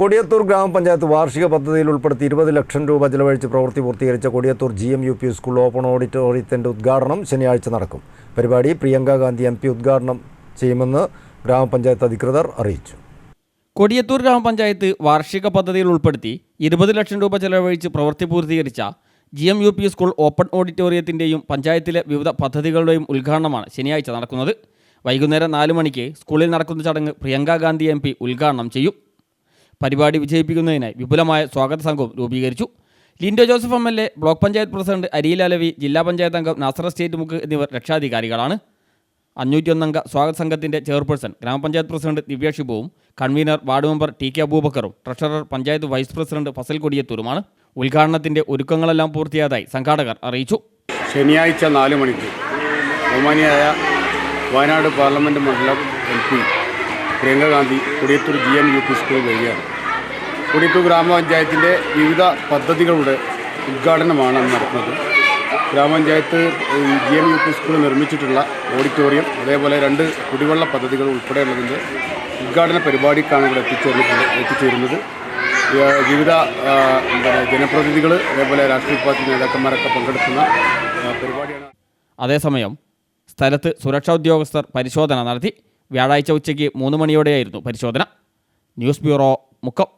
കൊടിയത്തൂർ ഗ്രാമപഞ്ചായത്ത് വാർഷിക പദ്ധതിയിൽ ഉൾപ്പെടുത്തി ഇരുപത് ലക്ഷം രൂപ ചെലവഴിച്ച് പ്രവൃത്തി പൂർത്തീകരിച്ച Kodiyathur G M U P school open ഓഡിറ്റോറിയത്തിന്റെ ഉദ്ഘാടനം ശനിയാഴ്ച നടക്കും. പരിപാടി പ്രിയങ്ക ഗാന്ധി എം പി ഉദ്ഘാടനം ചെയ്യുമെന്ന് ഗ്രാമപഞ്ചായത്ത് അധികൃതർ അറിയിച്ചു. കൊടിയത്തൂർ ഗ്രാമപഞ്ചായത്ത് വാർഷിക പദ്ധതിയിൽ ഉൾപ്പെടുത്തി ഇരുപത് ലക്ഷം രൂപ ചെലവഴിച്ച് പ്രവൃത്തി പൂർത്തീകരിച്ച G M U P school open ഓഡിറ്റോറിയത്തിന്റെയും പഞ്ചായത്തിലെ വിവിധ പദ്ധതികളുടെയും ഉദ്ഘാടനമാണ് ശനിയാഴ്ച നടക്കുന്നത്. വൈകുന്നേരം നാല് മണിക്ക് സ്കൂളിൽ നടക്കുന്ന ചടങ്ങ് പ്രിയങ്ക ഗാന്ധി എം പി ഉദ്ഘാടനം ചെയ്യും. പരിപാടി വിജയിപ്പിക്കുന്നതിനായി വിപുലമായ സ്വാഗത സംഘവും രൂപീകരിച്ചു. Lindo Joseph M L A block panchayat president Ariyil Alavi ജില്ലാ പഞ്ചായത്ത് അംഗം നാസർ സ്റ്റേറ്റ് മുക്ക് എന്നിവർ രക്ഷാധികാരികളാണ്. അഞ്ഞൂറ്റിയൊന്നംഗ സ്വാഗത സംഘത്തിന്റെ ചെയർപേഴ്സൺ ഗ്രാമപഞ്ചായത്ത് president Divya ഷിബുവും convener ward member T K അബൂബക്കറും treasurer panchayat vice president Fasal കൊടിയത്തൂരുമാണ്. ഉദ്ഘാടനത്തിന്റെ ഒരുക്കങ്ങളെല്ലാം പൂർത്തിയായതായി സംഘാടകർ അറിയിച്ചു. ശനിയാഴ്ച നാല് മണിക്ക് ബഹുമാനിയായ വയനാട് പാർലമെന്റ് മണ്ഡലം M P Priyanka Gandhi Kodiyathur G M U P school വഴിയാണ്. കൊടിയത്തൂർ ഗ്രാമപഞ്ചായത്തിന്റെ വിവിധ പദ്ധതികളുടെ ഉദ്ഘാടനമാണ് നടക്കുന്നത് ഗ്രാമപഞ്ചായത്ത് G M U P school നിർമ്മിച്ചിട്ടുള്ള auditorium അതേപോലെ രണ്ട് കുടിവെള്ള പദ്ധതികൾ ഉൾപ്പെടെയുള്ളതിന്റെ ഉദ്ഘാടന പരിപാടിക്കാണ് ഇവിടെ എത്തിച്ചേർന്നിട്ടുള്ളത് എത്തിച്ചേരുന്നത്. വിവിധ ജനപ്രതിനിധികൾ അതേപോലെ രാഷ്ട്രീയ പാർട്ടി നേതാക്കന്മാരൊക്കെ പങ്കെടുക്കുന്ന പരിപാടിയാണ്. അതേസമയം സ്ഥലത്ത് സുരക്ഷാ ഉദ്യോഗസ്ഥർ പരിശോധന നടത്തി വ്യാഴാഴ്ച ഉച്ചയ്ക്ക് മൂന്ന് മണിയോടെയായിരുന്നു പരിശോധന. News bureau Mukkam.